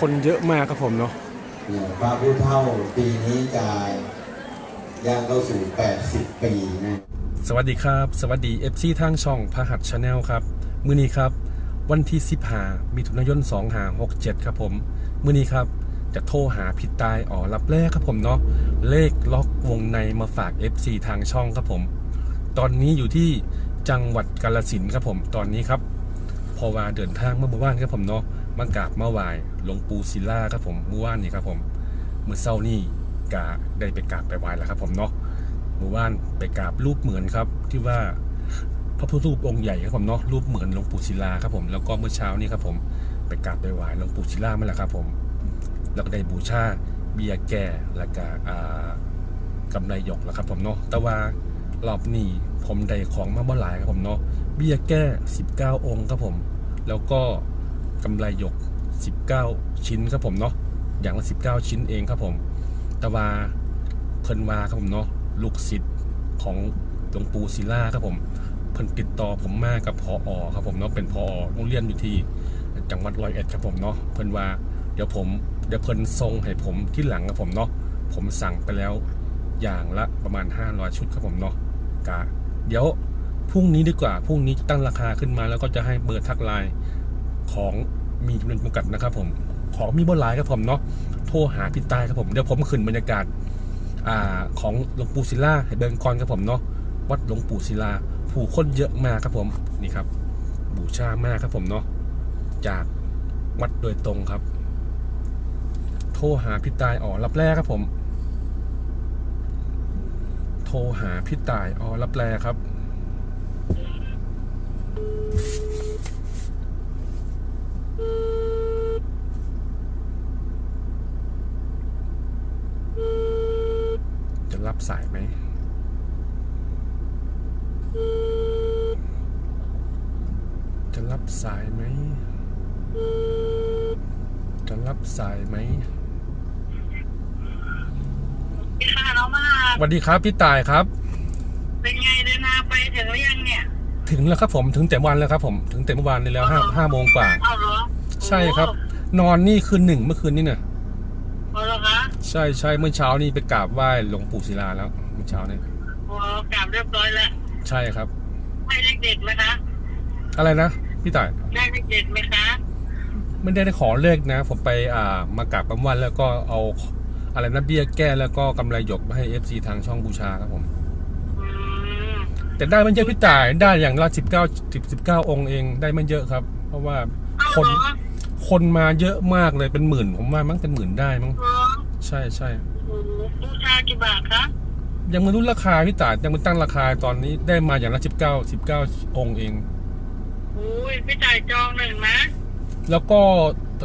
คนเยอะมากครับผมเนาะเนี่ยพระผู้เฒ่าปีนี้จะย่างเข้าสู่ 80 ปีนะสวัสดีครับ สวัสดี FC ทางช่องพหัสชาแนลครับ มื้อนี้ครับ วันที่ 15มิถุนายน2หา67 ครับผม มื้อนี้ครับจะโทรหาผิดตายอ๋อรับแรกครับผมเนาะเลขล็อกวงในมาฝาก FC ทางช่องครับผม ตอนนี้อยู่ที่จังหวัดกาลสินธุ์ครับผมตอนนี้ครับ พอว่าเดินทางมาเมื่อวานครับผมเนาะมากราบมาไหว้ หลวงปู่ศิลาครับผมเมื่อวานนี้ครับผมเมื่อเช้านี่กาได้ไปกราบไปไหว้แล้วครับผมเนาะหมู่บ้านไปกราบรูปเหมือนครับ ที่ว่าพระพุทธรูปองค์ใหญ่ครับผมเนาะรูปเหมือนหลวงปู่ศิลาครับผมแล้วก็เมื่อเช้านี้ครับผมไปกราบไปไหว้หลวงปู่ศิลามาแล้วครับผมแล้วก็ได้บูชาเบียแก่แล้วก็อ่ากำไรหยกแล้วครับผมเนาะแต่ว่ารอบนี้ผมได้ของมาบ่หลายครับผมเนาะเบียแก้ 19 องค์ครับผม แล้วก็กำไรหยก 19 ชิ้นครับผมเนาะอย่างละ 19 ชิ้นเองครับผม แต่ว่าเพิ่นว่าครับผมเนาะลูกศิษย์ของหลวงปู่ศิลาครับผมเพิ่นติดต่อผมมากับพออครับผมเนาะเป็นพอโรงเรียนอยู่ที่จังหวัดร้อยเอ็ดครับผมเนาะเพิ่นว่าเดี๋ยวผมเดี๋ยวเพิ่นส่งให้ผมที่หลังครับผมเนาะผมสั่งไปแล้วอย่างละประมาณ 500 ชุดครับผมเนาะกะเดี๋ยวพรุ่งนี้ดีกว่าพรุ่งนี้ตั้งราคาขึ้นมาแล้วก็จะให้เบอร์ทักไลน์ของ มีจำนวนจำกัดนะครับผม ของมีบนไลน์ครับผมเนาะโทรหาพี่ตายครับผม เดี๋ยวผมขึ้นบรรยากาศอ่าของหลวงปู่ศิลาเบิงกอนครับผมเนาะวัดหลวงปู่ศิลา ผู้คนเยอะมากครับผมนี่ครับ บูชามากครับผมเนาะจากวัดโดยตรงครับ โทรหาพี่ตายอ๋อรับแรกครับผม โทรหาพี่ตายอ๋อรับแรครับจะรับ ค่ะน้องมาสวัสดีครับพี่ตายครับ เป็นไงเดินทางไปถึงหรือยังเนี่ย ถึงแล้วครับผมถึงแต่วันแล้วครับผมถึงแต่เมื่อวานนี้แล้วห้าห้าโมงกว่า เอาเหรอใช่ครับ นอนนี่คืนหนึ่งเมื่อคืนนี้เนี่ยเอาเหรอคะใช่ใช่เมื่อเช้านี่ไปกราบไหว้หลวงปู่ศิลาแล้วเมื่อเช้านี่โอ้กลับเรียบร้อยแล้วใช่ครับได้เลขเด็ดไหมคะอะไรนะพี่ต่ายได้เลขเด็ดไหมคะ ไม่ได้ได้ขอเลขนะ ผมไปอ่ามากราบกำวันแล้วก็เอาอะไรนะเบี้ยแก้แล้วก็กำไรหยกมาให้ FC ทางช่องบูชาครับผมอืมแต่ได้ไม่เยอะพี่ต่ายได้อย่างละสิบเก้าสิบสิบเก้าองค์เองได้ไม่เยอะครับ เพราะว่าเอาคนเหรอคนมาเยอะมากเลยเป็นหมื่น ผมว่ามั้งเป็นหมื่นได้มั้งเหรอใช่ใช่โอ้โหบูชากี่บาทคะยังไม่รู้ราคาพี่ต่ายยังไม่ตั้งราคาตอนนี้ได้มาอย่างละสิบเก้าสิบเก้าองค์เองอุ้ยพี่จ่ายจองหนึ่งนะ แล้วก็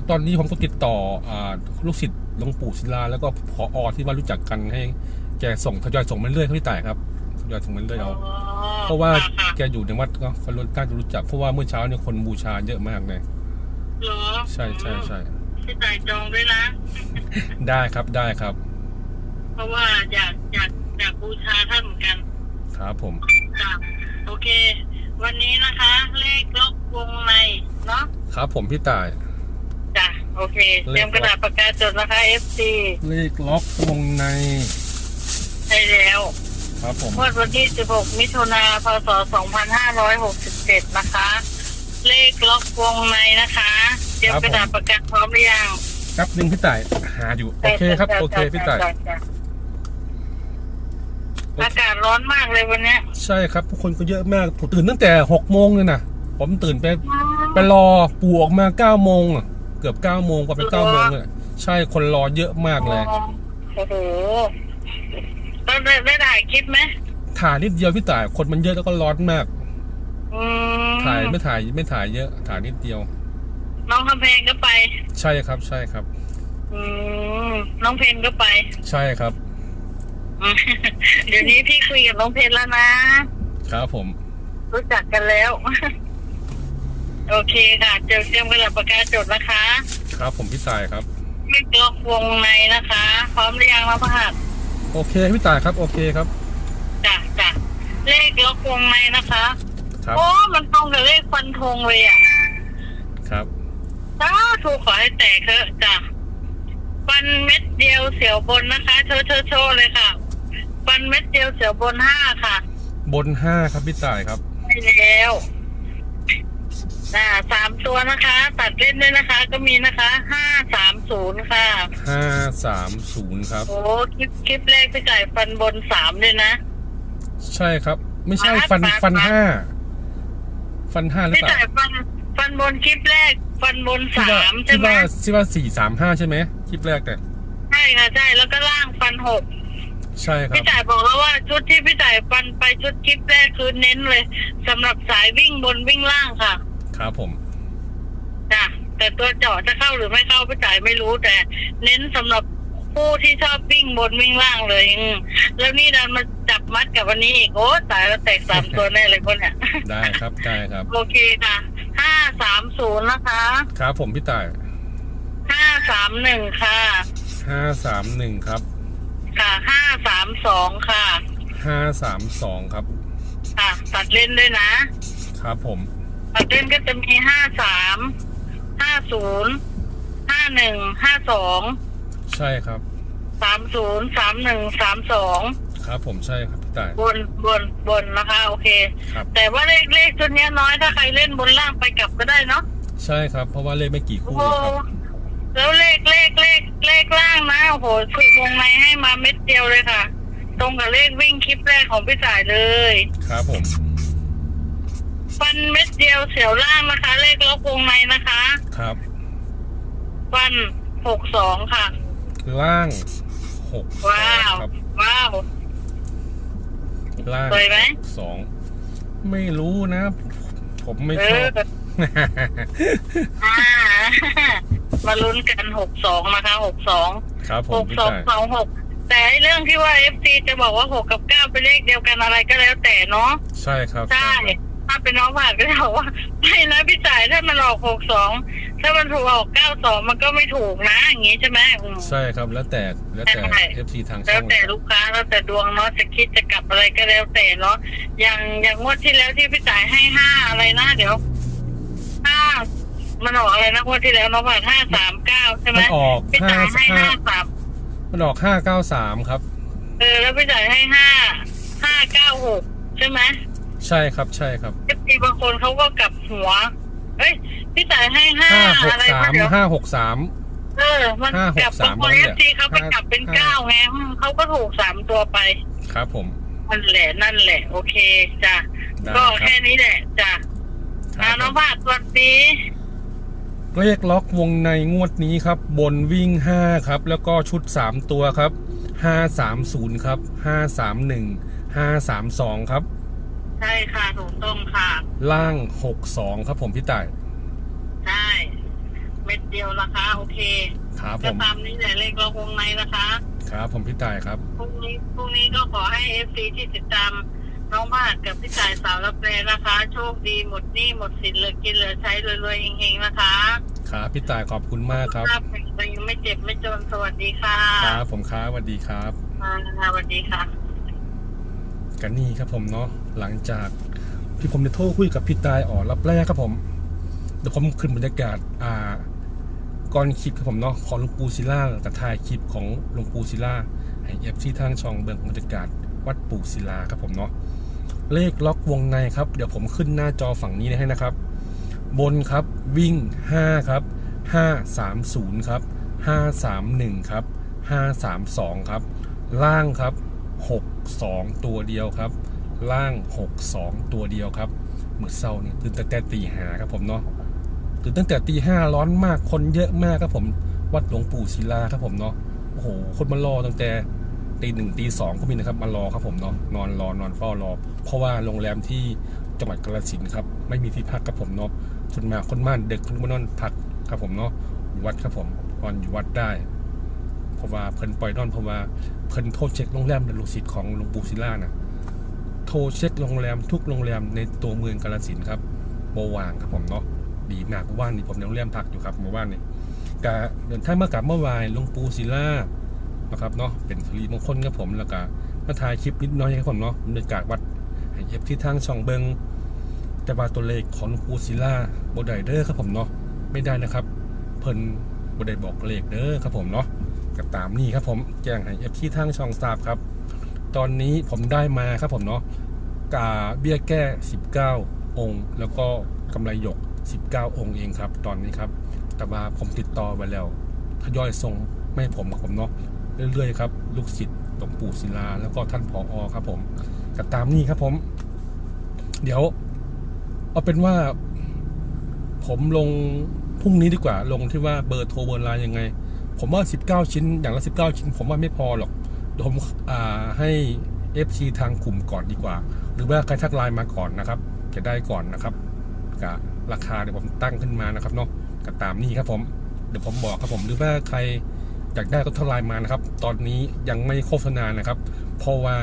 ตอนนี้ผมก็ติดต่ออาลูกศิษย์หลวงปู่ศิลา แล้วก็พออที่ว่ารู้จักกันให้แกส่งทยอยส่งมาเรื่อยครับพี่ต่ายครับทยอยส่งมาเรื่อยเอาอ๋อเพราะว่าค่ะแกอยู่ในวัดก็คนรู้น่าจะรู้จักเพราะว่าเมื่อเช้าเนี่ยคนบูชาเยอะมากเลยเหรอใช่ใช่ใช่พี่จ่ายจองด้วยนะ ได้ครับได้ครับ เพราะว่าอยากอยากอยากบูชาท่านเหมือนกันครับผมจ้ะโอเค วันนี้นะคะ เลขล็อกวงในเนาะ ครับผมพี่ต่าย จ้ะโอเคเลขเตรียมกระดาษปากกาจดนะคะ FC เลขล็อกวงในใช่แล้วครับผมงวดวันที่ 16 มิถุนาพศ 2567 นะคะ เลขล็อกวงในนะคะเตรียมกระดาษปากกาพร้อมหรือยังครับหนึ่งพี่ต่ายหาอยู่ โอเคครับ โอเคพี่ต่ายจ้ะจ้ะอากาศร้อนมากเลยวันเนี้ยใช่ครับผู้คนก็เยอะมากผมตื่นตั้งแต่หกโมงเลยนะ ผมตื่นไป ไปรอปู่ออกมาเก้าโมงอะเกือบเก้าโมงกว่าเป็นเก้าโมงเลยใช่คนรอเยอะมากเลย โอ้โหต้องได้ได้ถ่ายคลิปไหมถ่ายนิดเดียวพี่ต่ายคนมันเยอะแล้วก็ร้อนมาก อืมถ่ายไม่ถ่ายไม่ถ่ายเยอะถ่ายนิดเดียว น้องคำเพลงก็ไป ใช่ครับ ใช่ครับ อืมน้องเพนก็ไปใช่ครับ อืมเดี๋ยวนี้พี่คุยกับน้องเพนแล้วนะ ครับผม รู้จักกันแล้ว โอเคค่ะ เจอเตรียมกระดาษปากกาจดนะคะ ครับ ผมพี่ต่ายครับ ไม่กล็อกวงในนะคะ พร้อมหรือยังมาพหัสโอเคพี่ต่ายครับโอเคครับจ้ะจ้ะเลขล็อกวงในนะคะ ครับโอ้มันตรงกับเลขฟันธงเลยอะครับถ้าถูกขอให้แตกเถอะจ้ะฟันเม็ดเดียวเสียวบนนะคะโชว์โชว์โชว์เลยค่ะ ฟันเม็ดเดียวเสียวบนห้าค่ะ บนห้าครับพี่ต่ายครับใช่แล้วอ่าสามตัว นะคะ ตัดเล่นด้วยนะคะ ก็มีนะคะห้าสามศูนย์ค่ะ ห้าสามศูนย์ครับ โอ้คลิปคลิปแรกพี่จ่ายฟันบนสามเลยนะ ใช่ครับ ไม่ใช่บาสฟันบาสฟันบาสห้าฟันห้าหรือพี่เปล่าจ่ายฟันฟันบนคลิปแรก ฟันบนที่สาว่ามใช่ที่ไหมว่าที่ว่าสี่สามห้าใช่ไหมคลิปแรกแต่ยใช่ค่ะใช่แล้วก็ล่างฟันหกใช่ครับ พี่จ่ายบอกแล้วว่าชุดที่พี่จ่ายฟันไปชุดคลิปแรกคือเน้นเลยสำหรับสายวิ่งบนวิ่งล่างค่ะ ครับผม จ้ะแต่ตัวเจาะจะเข้าหรือไม่เข้าพี่จ่ายไม่รู้แต่ เน้นสำหรับผู้ที่ชอบวิ่งบนวิ่งล่างเลยอืมแล้วนี่ดันมาจับมัดกับวันนี้อีกโอ้ตายแล้วแตกสามตัวแน่เลยคนเนี่ย ได้ครับได้ครับโอเคค่ะห้าสามศูนย์นะคะครับผมพี่ต่ายห้าสามหนึ่งค่ะห้าสามหนึ่งครับค่ะห้าสามสองค่ะห้าสามสองครับค่ะตัดเล่นด้วยนะครับผมตัดเล่นก็จะมีห้าสาม ห้าศูนย์ห้าหนึ่งห้าสองใช่ครับ สามศูนย์สามหนึ่งสามสองครับ ผมใช่ครับพี่ต่าย บนบนบนนะคะ โอเค ครับ แต่ว่าเลขเลขชุดเนี้ยน้อยถ้าใครเล่นบนล่างไปกลับก็ได้เนาะใช่ครับ เพราะว่าเลขไม่กี่โอ้คู่โหครับ แล้วเลขเลขเลขเลขล่างนะโอ้โหคือวงในให้มาเม็ดเดียวเลยค่ะ ตรงกับเลขวิ่งคลิปแรกของพี่จ่ายเลย ครับผม ฟันเม็ดเดียวเสียวล่างนะคะ เลขล็อกวงในนะคะ ครับ ฟันหกสองค่ะ ล่างหกสอว้างวครับว้าว ล่างสวยไหม สองไม่รู้นะ ผมไม่เอชออบ อ่า มาลุ้นกันหกสองนะคะหกสองครับผหมกพี่สองต่ายสองหกแต่ไอ้เรื่องที่ว่าเอฟซีจะบอกว่าหกกับเก้าเป็นเลขเดียวกันอะไรก็แล้วแต่เนาะใช่ครับใช่ครับ ถ้าเป็นน้องผ่านก็จะบอกว่าไม่นะพี่จ่ายถ้ามันออกหกสองถ้ามันถูกออกเก้าสองมันก็ไม่ถูกนะอย่างงี้ใช่ไหมอืม ใช่ครับแล้วแต่แล้วแต่ ใช่ FC ทางช่แล้อวงแต่ลูกค้าแล้วแต่ดวงเนาะจะคิดจะกลับอะไรก็แล้วแต่เนาะอย่างอย่างงวดที่แล้วที่พี่จ่ายให้ห้าอะไรนะเดี๋ยวห้ามันออกอะไรนะงวดที่แล้วเนาะผ่านห้าสามเก้าใช่ไหมมันออกพี่ห้าจ่ายให้ห้าห้าสาม มันออกห้าเก้าสามครับ เออแล้วพี่จ่ายให้ห้าห้าเก้าหกใช่ไหม ใช่ครับใช่ครับเอฟซีบางคนเขาก็กลับหัว เอ้ยพี่จ่ายให้ห้าห้าหกอะไรสามนะเดี๋ยวห้าหกสาม เออ มันห้าหกกลับบางคนสามเอเนี่ยฟซีเขาไปกลับเป็นห้า เก้าไงอืมเขาก็ถูกสามตัวไป ครับผมนั่นแหละนั่นแหละ โอเคจ้ะได้ก็คแค่รับนี้แหละจ้ะคอ่ารับน้องผาดสวัสดีเลขล็อกวงในงวดนี้ครับ บนวิ่งห้าครับ แล้วก็ชุดสามตัวครับห้าสามศูนย์ครับห้าสามหนึ่งห้าสามสองครับ ใช่ค่ะถูกต้องค่ะ ล่างหกสองครับผมพี่ต่าย ใช่เม็ดเดียวนะคะโอเคครับผก็ม ตามนี้แหละเลขเราวงในนะคะ ครับผมพี่ต่ายครับ พรุ่งนี้พรุ่งนี้ก็ขอให้เอฟซีที่ติดตามน้องผาดกับพี่จ่ายสาวรับแปรนะคะ โชคดีหมดหนี้หมดสินเหลือกินเหลือใช้รวยๆเฮงๆนะคะครับพี่ต่ายขอบคุณมากครับภาพแข็งแรงไม่เจ็บไม่จนสวัสดีค่ะครับผมครับสวัสดีครับ อ่าสวัสดีค่ะ กันนี่ครับผมเนาะ หลังจากที่ผมได้โทรคุยกับพี่ตายอ๋อรับแรกครับผม เดี๋ยวผมขึ้นบรรยากาศอ่าก่อนคลิปครับผมเนาะของหลวงปู่ศิลากับถ่ายคลิปของหลวงปู่ศิลาให้เอฟซีทางช่องเบิ่งบรรยากาศวัดปู่ศิลาครับผมเนาะเลขล็อกวงในครับ เดี๋ยวผมขึ้นหน้าจอฝั่งนี้ให้นะครับ บนครับวิ่ง 5 ครับ 530 ครับ 531 ครับ 532 ครับ ล่างครับ 62 ตัวเดียวครับ ล่าง 62 ตัวเดียวครับมือเศร้านี่ตื่นตั้งแต่ตีห้าครับผมเนาะตื่นตั้งแต่ตีห้าร้อนมากคนเยอะมากครับผม วัดหลวงปู่ศิลาครับผมเนาะโอ้โหคนมารอตั้งแต่ตีหนึ่งตีสองก็มีนะครับมารอครับผมเนาะนอนรอนอนเฝ้ารอ เพราะว่าโรงแรมที่จังหวัดกาฬสินธุ์ครับไม่มีที่พักครับผมเนาะส่วนมาคนม่านเด็กคนมานอนพักครับผมเนาะอยู่วัดครับผมนอนอยู่วัดได้ เพราะว่าเพิ่นปล่อยนอนเพราะว่าเพิ่นโทรเช็คโรงแรมในลูกศิษย์ของหลวงปู่ศิลานะ โทรเช็คโรงแรมทุกโรงแรมในตัวเมืองกาฬสินครับโมวางครับผมเนาะดีมากเมื่านนี้ผมในโรงแรมพักอยู่ครับเมื่อวานนี้กะเดินทางมากราบเมื่อวานลงปูศิลานะครับเนาะเป็นสิริมงคลครับผมแล้วก็มาถ่ายคลิปนิดน้อยครับผมเนาะบรรยากาศวัดให้เอฟที่ทางช่องเบิงแต่ว่าตัวเลขของปู่ศิลาบไดเดอร์ครับผมเนาะไม่ได้นะครับเพิ่นบ่ได้บอกเลขเด้อครับผมเนาะก็ตามนี้ครับผมแจ้งให้เอฟที่ทางช่องทราบครับ ตอนนี้ผมได้มาครับผมเนาะกาเบี้ยแก้ 19 องค์ แล้วก็กำไรหยก 19 องค์เองครับ ตอนนี้ครับ แต่ว่าผมติดต่อไปแล้วทยอยส่งไม่ผมครับผมเนาะเรื่อยๆครับ ลูกศิษย์หลวงปู่ศิลา แล้วก็ท่านผออครับผมก็ตามนี้ครับผม เดี๋ยว เอาเป็นว่า ผมลงพรุ่งนี้ดีกว่าลงที่ว่าเบอร์โทรเบอร์ไลน์ยังไง ผมว่า 19 ชิ้นอย่างละ 19 ชิ้น ผมว่าไม่พอหรอก ผมให้ FC ทางกลุ่มก่อนดีกว่า หรือว่าใครทักไลน์มาก่อนนะครับ จะได้ก่อนนะครับกับราคาเดี๋ยวผมตั้งขึ้นมานะครับเนาะก็ตามนี้ครับผมเดี๋ยวผมบอกครับผมหรือว่าใครอยากได้ก็ทักไลน์มานะครับ ตอนนี้ยังไม่โฆษณานะครับ เพราะว่า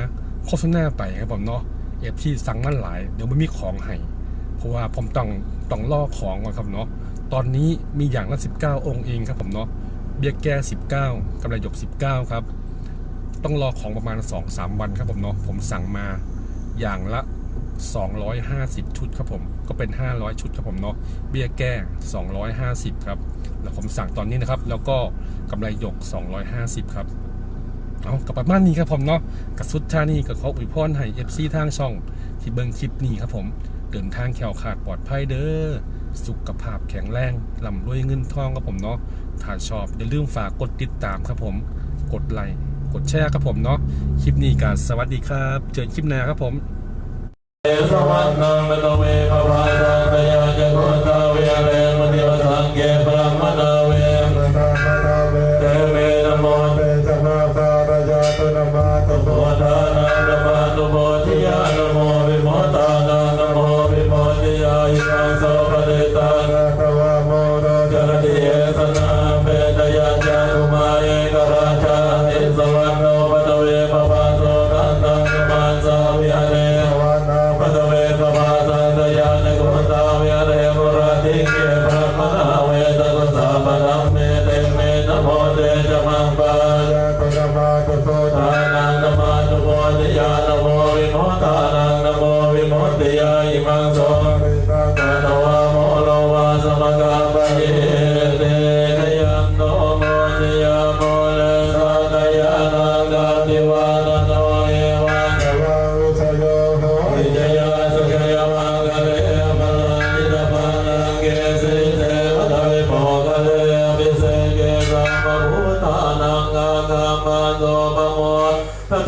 โฆษณาไปครับผมเนาะ FC สั่งมันหลาย เดี๋ยวไม่มีของให้เพราะว่าผมต้องต้องล่อของก่อนครับเนาะตอนนี้มีอย่างละ 19 องค์เองครับผมเนาะเบียแก้ 19กำไรหยก 19 ครับ ต้องรอของประมาณ 2-3 วันครับผมเนาะผมสั่งมาอย่างละ 250 ชุดครับผมก็เป็น 500 ชุดครับผมเนาะเบี้ยแก้ 250 ครับ แล้วผมสั่งตอนนี้นะครับ แล้วก็กำไรหยก 250 ครับเอากับประมาณนี้ครับผมเนาะกับสุดท่านี่ก็ขออวยพรให้ FC ทางช่อง ที่เบิ่งคลิปนี้ครับผมเดินทางแขวขาดปลอดภัยเด้อสุขภาพแข็งแรงลำรวยเงินทองครับผมเนาะถ้าชอบอย่าลืมฝากกดติดตามครับผม กดไลค์ กดแชร์ครับผมเนาะคลิปนี้ก็สวัสดีครับ เจอคลิปหน้าครับผมสวัสนังมโนเวภวาสังกยาจโกตาเวเรมณีวสังเกป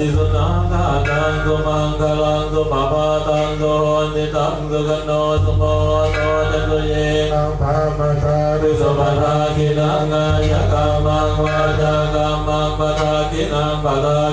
ติสุนังกานังสุมังคลังสุปปาตังสุโหติตังสุกนโนสุโมโนจตุเยติสุปทาคินังกายกามังวาจากามังปทาคินังปทา